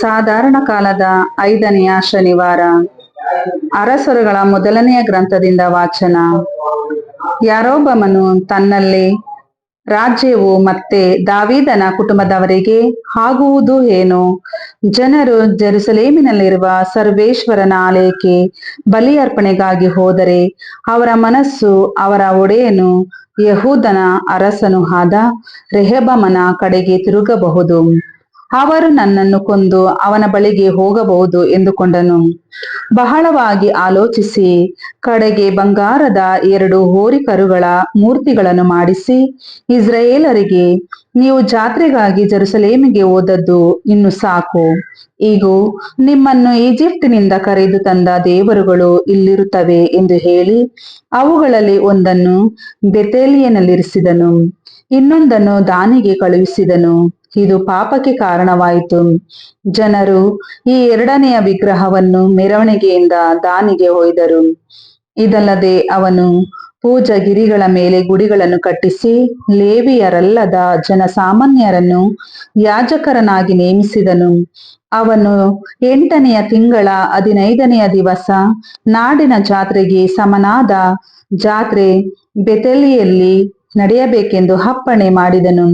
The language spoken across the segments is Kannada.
ಸಾಧಾರಣ ಕಾಲದ ಐದನೆಯ ಶನಿವಾರ. ಅರಸರುಗಳ ಮೊದಲನೆಯ ಗ್ರಂಥದಿಂದ ವಾಚನ. ಯಾರೊಬ್ಬಮನು ತನ್ನಲ್ಲಿ ರಾಜ್ಯವು ಮತ್ತೆ ದಾವೀದನ ಕುಟುಂಬದವರಿಗೆ ಆಗುವುದು ಏನು? ಜನರು ಜೆರುಸಲೇಮಿನಲ್ಲಿರುವ ಸರ್ವೇಶ್ವರನ ಆಲಯಕ್ಕೆ ಬಲಿಯರ್ಪಣೆಗಾಗಿ ಹೋದರೆ ಅವರ ಮನಸ್ಸು ಅವರ ಒಡೆಯನು ಯಹೂದನ ಅರಸನು ಆದ ರೆಹಬಮನ ಕಡೆಗೆ ತಿರುಗಬಹುದು. ಅವರು ನನ್ನನ್ನು ಕೊಂದು ಅವನ ಬಳಿಗೆ ಹೋಗಬಹುದು ಎಂದುಕೊಂಡನು. ಬಹಳವಾಗಿ ಆಲೋಚಿಸಿ, ಕಡೆಗೆ ಬಂಗಾರದ ಎರಡು ಹೋರಿಕರುಗಳ ಮೂರ್ತಿಗಳನ್ನು ಮಾಡಿಸಿ, ಇಸ್ರಾಯೇಲರಿಗೆ, ನೀವು ಜಾತ್ರೆಗಾಗಿ ಜರುಸಲೇಮಿಗೆ ಹೋದದ್ದು ಇನ್ನು ಸಾಕು. ಈಗ ನಿಮ್ಮನ್ನು ಈಜಿಪ್ಟಿನಿಂದ ಕರೆದು ತಂದ ದೇವರುಗಳು ಇಲ್ಲಿರುತ್ತವೆ ಎಂದು ಹೇಳಿ, ಅವುಗಳಲ್ಲಿ ಒಂದನ್ನು ಬೆತೇಲಿಯನಲ್ಲಿರಿಸಿದನು, ಇನ್ನೊಂದನ್ನು ದಾನಿಗೆ ಕಳುಹಿಸಿದನು. ಇದು ಪಾಪಕ್ಕೆ ಕಾರಣವಾಯಿತು. ಜನರು ಈ ಎರಡನೆಯ ವಿಗ್ರಹವನ್ನು ಮೆರವಣಿಗೆಯಿಂದ ದಾನಿಗೆ ಒಯ್ದರು ಇದಲ್ಲದೆ ಅವನು ಪೂಜಗಿರಿಗಳ ಮೇಲೆ ಗುಡಿಗಳನ್ನು ಕಟ್ಟಿಸಿ ಲೇವಿಯರಲ್ಲದ ಜನಸಾಮಾನ್ಯರನ್ನು ಯಾಜಕರನಾಗಿ ನೇಮಿಸಿದನು. ಅವನು ಎಂಟನೆಯ ತಿಂಗಳ ಹದಿನೈದನೆಯ ದಿವಸ ನಾಡಿನ ಜಾತ್ರೆಗೆ ಸಮನಾದ ಜಾತ್ರೆ ಬೆತೆಲಿಯಲ್ಲಿ ನಡೆಯಬೇಕೆಂದು ಅಪ್ಪಣೆ ಮಾಡಿದನು.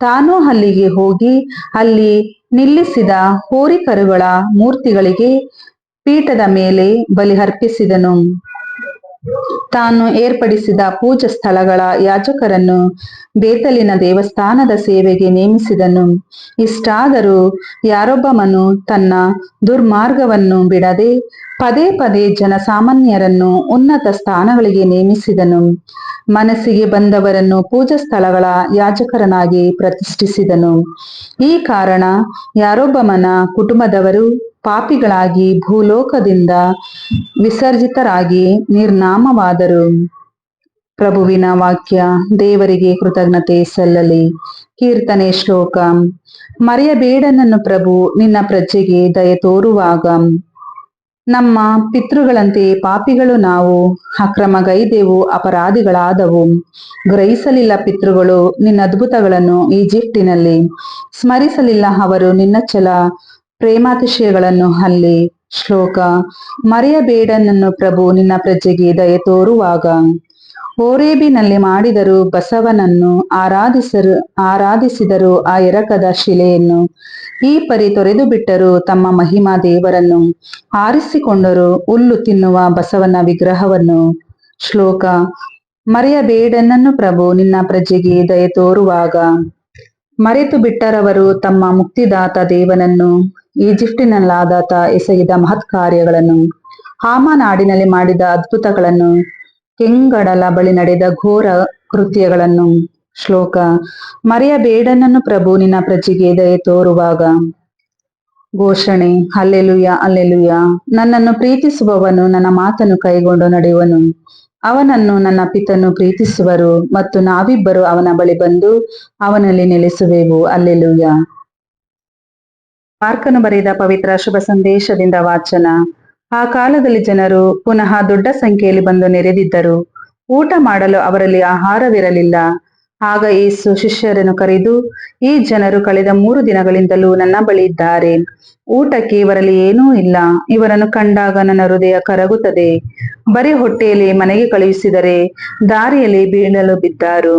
ತಾನು ಅಲ್ಲಿಗೆ ಹೋಗಿ ಅಲ್ಲಿ ನಿಲ್ಲಿಸಿದ ಹೋರಿಕರುಗಳ ಮೂರ್ತಿಗಳಿಗೆ ಪೀಠದ ಮೇಲೆ ಬಲಿ ಅರ್ಪಿಸಿದನು. ತಾನು ಏರ್ಪಡಿಸಿದ ಪೂಜಾ ಸ್ಥಳಗಳ ಯಾಜಕರನ್ನು ಬೇತಲಿನ ದೇವಸ್ಥಾನದ ಸೇವೆಗೆ ನೇಮಿಸಿದನು. ಇಷ್ಟಾದರೂ ಯಾರೊಬ್ಬಮನು ತನ್ನ ದುರ್ಮಾರ್ಗವನ್ನು ಬಿಡದೆ ಪದೇ ಪದೇ ಜನಸಾಮಾನ್ಯರನ್ನು ಉನ್ನತ ಸ್ಥಾನಗಳಿಗೆ ನೇಮಿಸಿದನು. ಮನಸ್ಸಿಗೆ ಬಂದವರನ್ನು ಪೂಜಾ ಸ್ಥಳಗಳ ಯಾಜಕರನಾಗಿ ಪ್ರತಿಷ್ಠಿಸಿದನು. ಈ ಕಾರಣ ಯಾರೊಬ್ಬಮನ ಕುಟುಂಬದವರು ಪಾಪಿಗಳಾಗಿ ಭೂಲೋಕದಿಂದ ವಿಸರ್ಜಿತರಾಗಿ ನಿರ್ನಾಮವಾದರು. ಪ್ರಭುವಿನ ವಾಕ್ಯ, ದೇವರಿಗೆ ಕೃತಜ್ಞತೆ ಸಲ್ಲಲಿ. ಕೀರ್ತನೆ ಶ್ಲೋಕ, ಮರೆಯಬೇಡನನ್ನು ಪ್ರಭು, ನಿನ್ನ ಪ್ರಜೆಗೆ ದಯ ತೋರುವಾಗ. ನಮ್ಮ ಪಿತೃಗಳಂತೆ ಪಾಪಿಗಳು ನಾವು, ಅಕ್ರಮಗೈದೆವು, ಅಪರಾಧಿಗಳಾದವು. ಗ್ರಹಿಸಲಿಲ್ಲ ಪಿತೃಗಳು ನಿನ್ನ ಅದ್ಭುತಗಳನ್ನು ಈಜಿಪ್ಟಿನಲ್ಲಿ. ಸ್ಮರಿಸಲಿಲ್ಲ ಅವರು ನಿನ್ನ ಚಲ ಪ್ರೇಮಾತಿಶಯಗಳನ್ನು ಅಲ್ಲಿ ಶ್ಲೋಕ ಮರೆಯಬೇಡನನ್ನು ಪ್ರಭು ನಿನ್ನ ಪ್ರಜೆಗೆ ದಯ ತೋರುವಾಗ. ಓರೇಬಿನಲ್ಲಿ ಮಾಡಿದರು ಬಸವನನ್ನು ಆರಾಧಿಸರು, ಆರಾಧಿಸಿದರು ಆ ಎರಕದ ಶಿಲೆಯನ್ನು. ಈ ಪರಿ ತೊರೆದು ಬಿಟ್ಟರು ತಮ್ಮ ಮಹಿಮಾ ದೇವರನ್ನು ಆರಿಸಿಕೊಂಡರು ಹುಲ್ಲು ತಿನ್ನುವ ಬಸವನ ವಿಗ್ರಹವನ್ನು. ಶ್ಲೋಕ ಮರೆಯಬೇಡನನ್ನು ಪ್ರಭು ನಿನ್ನ ಪ್ರಜೆಗೆ ದಯ ತೋರುವಾಗ. ಮರೆತು ಬಿಟ್ಟರವರು ತಮ್ಮ ಮುಕ್ತಿದಾತ ದೇವನನ್ನು, ಈಜಿಪ್ಟಿನಲ್ಲಾದಾತ ಎಸಗಿದ ಮಹತ್ ಕಾರ್ಯಗಳನ್ನು ಹಾಮ ನಾಡಿನಲ್ಲಿ ಮಾಡಿದ ಅದ್ಭುತಗಳನ್ನು, ಕೆಂಗಡಲ ಬಳಿ ನಡೆದ ಘೋರ ಕೃತ್ಯಗಳನ್ನು. ಶ್ಲೋಕ, ಮರೆಯಬೇಡನನ್ನು ಪ್ರಭು ನಿನ್ನ ಪ್ರಜೆಗೆ ದಯ ತೋರುವಾಗ. ಘೋಷಣೆ ಅಲ್ಲೆಲುಯ ಅಲ್ಲೆಲುಯ, ನನ್ನನ್ನು ಪ್ರೀತಿಸುವವನು ನನ್ನ ಮಾತನ್ನು ಕೈಗೊಂಡು ನಡೆಯುವನು. ಅವನನ್ನು ನನ್ನ ಪಿತನು ಪ್ರೀತಿಸುವರು ಮತ್ತು ನಾವಿಬ್ಬರು ಅವನ ಬಳಿ ಬಂದು ಅವನಲ್ಲಿ ನೆಲೆಸುವೆವು. ಅಲ್ಲೆಲುಯ. ಮಾರ್ಕನು ಬರೆದ ಪವಿತ್ರ ಶುಭ ಸಂದೇಶದಿಂದ ವಾಚನ. ಆ ಕಾಲದಲ್ಲಿ ಜನರು ಪುನಃ ದೊಡ್ಡ ಸಂಖ್ಯೆಯಲ್ಲಿ ಬಂದು ನೆರೆದಿದ್ದರು. ಊಟ ಮಾಡಲು ಅವರಲ್ಲಿ ಆಹಾರವಿರಲಿಲ್ಲ. ಆಗ ಏಸು ಶಿಷ್ಯರನ್ನು ಕರೆದು, ಈ ಜನರು ಕಳೆದ ಮೂರು ದಿನಗಳಿಂದಲೂ ನನ್ನ ಬಳಿ ಇದ್ದಾರೆ. ಊಟಕ್ಕೆ ಇವರಲ್ಲಿ ಏನೂ ಇಲ್ಲ. ಇವರನ್ನು ಕಂಡಾಗ ನನ್ನ ಹೃದಯ ಕರಗುತ್ತದೆ. ಬರೀ ಹೊಟ್ಟೆಯಲ್ಲಿ ಮನೆಗೆ ಕಳುಹಿಸಿದರೆ ದಾರಿಯಲ್ಲಿ ಬೀಳಲು ಬಿದ್ದಾರು.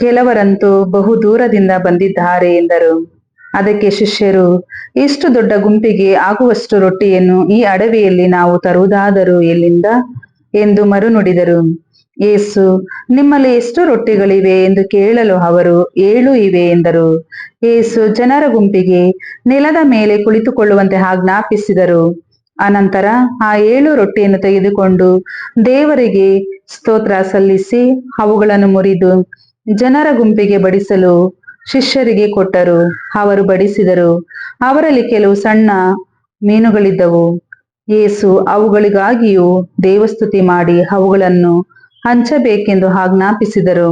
ಕೆಲವರಂತೂ ಬಹು ದೂರದಿಂದ ಬಂದಿದ್ದಾರೆ ಎಂದರು. ಅದಕ್ಕೆ ಶಿಷ್ಯರು, ಇಷ್ಟು ದೊಡ್ಡ ಗುಂಪಿಗೆ ಆಗುವಷ್ಟು ರೊಟ್ಟಿಯನ್ನು ಈ ಅಡವಿಯಲ್ಲಿ ನಾವು ತರುವುದಾದರೂ ಎಲ್ಲಿಂದ? ಎಂದು ಮರು ನುಡಿದರು ಯೇಸು ನಿಮ್ಮಲ್ಲಿ ಎಷ್ಟು ರೊಟ್ಟಿಗಳಿವೆ ಎಂದು ಕೇಳಲು ಅವರು ಏಳು ಇವೆ ಎಂದರು. ಯೇಸು ಜನರ ಗುಂಪಿಗೆ ನೆಲದ ಮೇಲೆ ಕುಳಿತುಕೊಳ್ಳುವಂತೆ ಆಜ್ಞಾಪಿಸಿದರು. ಅನಂತರ ಆ ಏಳು ರೊಟ್ಟಿಯನ್ನು ತೆಗೆದುಕೊಂಡು ದೇವರಿಗೆ ಸ್ತೋತ್ರ ಸಲ್ಲಿಸಿ ಅವುಗಳನ್ನು ಮುರಿದು ಜನರ ಗುಂಪಿಗೆ ಬಡಿಸಲು ಶಿಷ್ಯರಿಗೆ ಕೊಟ್ಟರು. ಅವರು ಬಡಿಸಿದರು. ಅವರಲ್ಲಿ ಕೆಲವು ಸಣ್ಣ ಮೀನುಗಳಿದ್ದವು. ಯೇಸು ಅವುಗಳಿಗಾಗಿಯೂ ದೇವಸ್ತುತಿ ಮಾಡಿ ಅವುಗಳನ್ನು ಹಂಚಬೇಕೆಂದು ಆಜ್ಞಾಪಿಸಿದರು.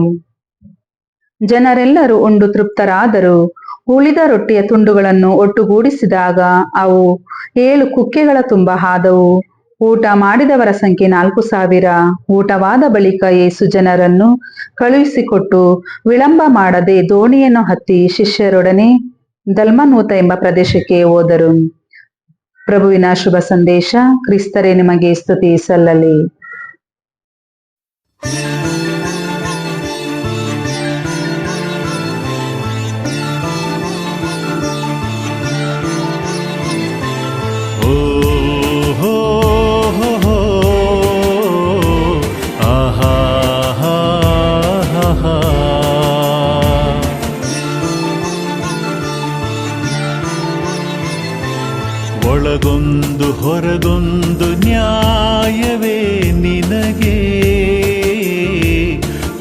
ಜನರೆಲ್ಲರೂ ಉಂಡು ತೃಪ್ತರಾದರು. ಉಳಿದ ರೊಟ್ಟಿಯ ತುಂಡುಗಳನ್ನು ಒಟ್ಟುಗೂಡಿಸಿದಾಗ ಅವು ಏಳು ಕುಕ್ಕೆಗಳ ತುಂಬ ಹಾದವು ಊಟ ಮಾಡಿದವರ ಸಂಖ್ಯೆ ನಾಲ್ಕು ಸಾವಿರ. ಊಟವಾದ ಬಳಿಕ ಯೇಸು ಜನರನ್ನು ಕಳುಹಿಸಿಕೊಟ್ಟು, ವಿಳಂಬ ಮಾಡದೆ ದೋಣಿಯನ್ನು ಹತ್ತಿ ಶಿಷ್ಯರೊಡನೆ ದಲ್ಮನೂತ ಎಂಬ ಪ್ರದೇಶಕ್ಕೆ ಹೋದರು. ಪ್ರಭುವಿನ ಶುಭ ಸಂದೇಶ, ಕ್ರಿಸ್ತರೇ ನಿಮಗೆ ಸ್ತುತಿ ಸಲ್ಲಲಿ. ಒಳಗೊಂದು ಹೊರಗೊಂದು ನ್ಯಾಯವೇ ನಿನಗೆ.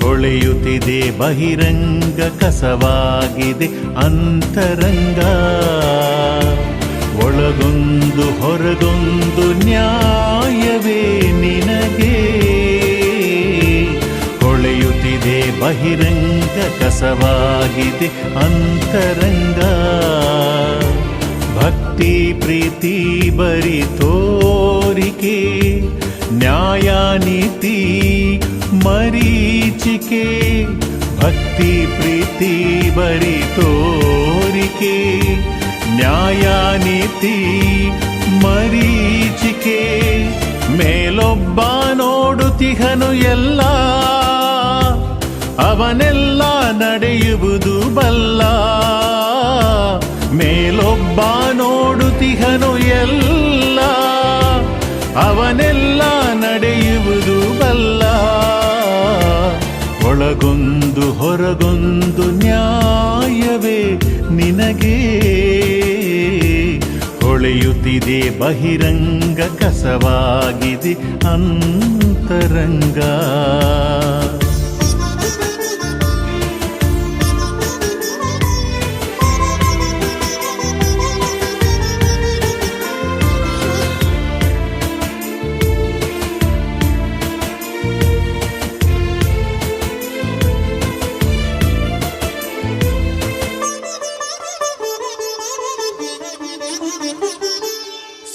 ಹೊಳೆಯುತ್ತಿದೆ ಬಹಿರಂಗ ಕಸವಾಗಿದೆ ಅಂತರಂಗ. ಒಳಗೊಂದು ಹೊರಗೊಂದು ನ್ಯಾಯವೇ ನಿನಗೆ. ಹೊಳೆಯುತ್ತಿದೆ ಬಹಿರಂಗ ಕಸವಾಗಿದೆ ಅಂತರಂಗ. ಪ್ರೀತಿ ಬರಿ ತೋರಿಕೆ ನ್ಯಾಯ ನೀತಿ ಮರೀಚಿಕೆ, ಭಕ್ತಿ ಪ್ರೀತಿ ಬರಿ ತೋರಿಕೆ ನ್ಯಾಯ ನೀತಿ ಮರೀಚಿಕೆ. ಮೇಲೊಬ್ಬ ತಿಹನು ಎಲ್ಲ, ಅವನೆಲ್ಲ ನಡೆಯುವುದು ಬಲ್ಲ. ಮೇಲೊಬ್ಬ ನೋಡುತಿಹನು ಎಲ್ಲ ಅವನೆಲ್ಲ ನಡೆಯುವುದು ಬಲ್ಲ. ಒಳಗೊಂದು ಹೊರಗೊಂದು ನ್ಯಾಯವೇ ನಿನಗೆ. ಹೊಳೆಯುತ್ತಿದೆ ಬಹಿರಂಗ ಕಸವಾಗಿದೆ ಅಂತರಂಗ.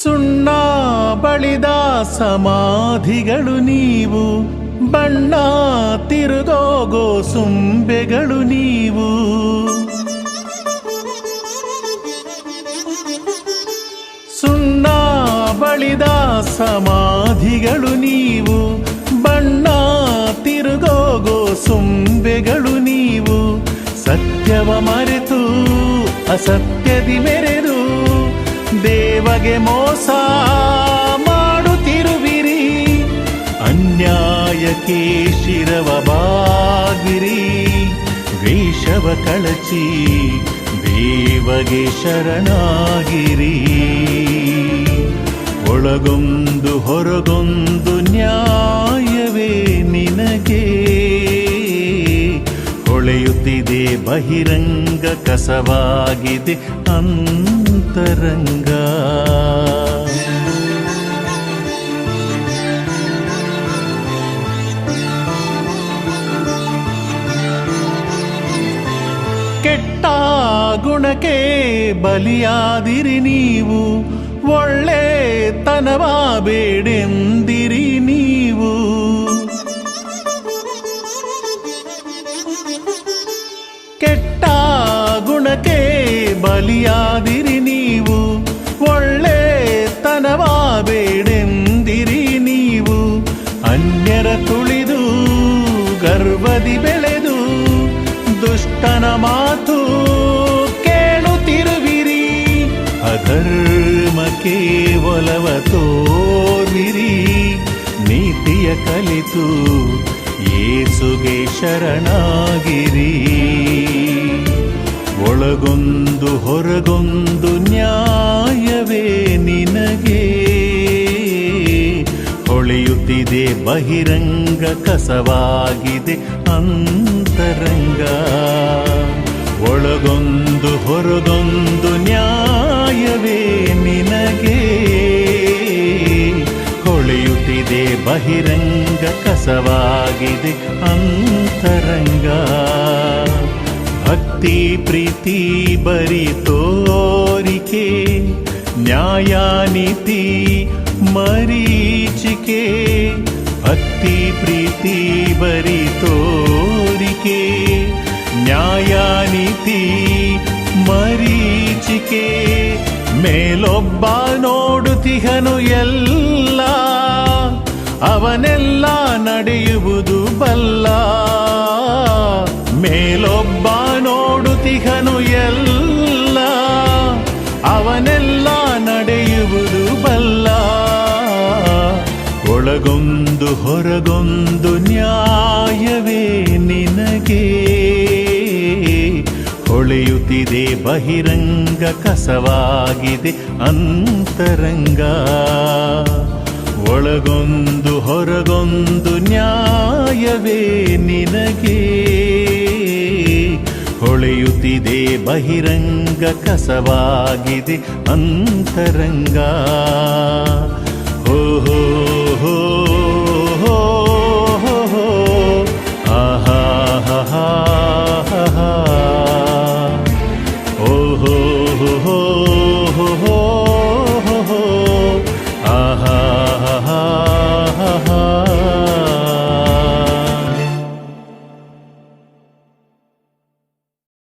ಸುಣ್ಣ ಬಳಿದ ಸಮಾಧಿಗಳು ನೀವು, ಬಣ್ಣ ತಿರುಗೋಗೋ ಸುಂಬೆಗಳು ನೀವು. ಸುಣ್ಣ ಬಳಿದ ಸಮಾಧಿಗಳು ನೀವು, ಬಣ್ಣ ತಿರುಗೋಗೋ ಸುಂಬೆಗಳು ನೀವು. ಸತ್ಯವ ಮರೆತು ಅಸತ್ಯದಿ ಮೆರೆದು ದೇವಗೆ ಮೋಸ ಮಾಡುತ್ತಿರುವಿರಿ. ಅನ್ಯಾಯಕ್ಕೆ ಶಿರವ ಬಾಗಿರಿ. ವೇಷವ ಕಳಚಿ ದೇವಗೆ ಶರಣಾಗಿರಿ. ಒಳಗೊಂದು ಹೊರಗೊಂದು ನ್ಯಾಯವೇ ನಿನಗೆ. ಹೊಳೆಯುತ್ತಿದೆ ಬಹಿರಂಗ ಕಸವಾಗಿದೆ ಅಂತರಂಗ. ಕೆಟ್ಟ ಗುಣಕ್ಕೆ ಬಲಿಯಾದಿರಿ ನೀವು. ಒಳ್ಳೆ ತನವಾ ಬೇಡೆಂದಿರಿ ನೀವು. ಗುಣಕ್ಕೆ ಬಲಿಯಾದಿರಿ ನೀವು. ಒಳ್ಳೆ ತನವಾಬೇಡೆಂದಿರಿ ನೀವು. ಅನ್ಯರ ತುಳಿದು ಗರ್ವದಿ ಬೆಳೆದು ದುಷ್ಟನ ಮಾತು ಕೇಳುತ್ತಿರುವಿರಿ. ಅಧರ್ಮಕ್ಕೆ ಒಲವ ತೋರಿರಿ ನೀತಿಯ ಕಲಿತು ಏಸುಗೆ ಶರಣಾಗಿರಿ. ಒಳಗೊಂದು ಹೊರಗೊಂದು ನ್ಯಾಯವೇ ನಿನಗೆ. ಹೊಳೆಯುತ್ತಿದೆ ಬಹಿರಂಗ, ಕಸವಾಗಿದೆ ಅಂತರಂಗ. ಒಳಗೊಂದು ಹೊರಗೊಂದು ನ್ಯಾಯವೇ ನಿನಗೆ. ಹೊಳೆಯುತ್ತಿದೆ ಬಹಿರಂಗ, ಕಸವಾಗಿದೆ ಅಂತರಂಗ. ಭಕ್ತಿ ಪ್ರೀತಿ ಬರಿ ತೋರಿಕೆ ನ್ಯಾಯ ನೀತಿ ಮರೀಚಿಕೆ ಭಕ್ತಿ ಪ್ರೀತಿ ಬರಿ ತೋರಿಕೆ ನ್ಯಾಯ ನೀತಿ ಮರೀ ತೋರಿಕೆ ಮೇಲೊಬ್ಬ ನೋಡುತ್ತಿಹನು ಎಲ್ಲ ಅವನೆಲ್ಲ ನಡೆಯುವುದು ಬಲ್ಲ ಒಳಗೊಂದು ಹೊರಗೊಂದು ನ್ಯಾಯವೇ ನಿನಗೆ. ಹೊಳೆಯುತ್ತಿದೆ ಬಹಿರಂಗ ಕಸವಾಗಿದೆ ಅಂತರಂಗ. ಒಳಗೊಂದು ಹೊರಗೊಂದು ನ್ಯಾಯವೇ ನಿನಗೆ. ಹೊಳೆಯುತ್ತಿದೆ ಬಹಿರಂಗ ಕಸವಾಗಿದೆ ಅಂತರಂಗ.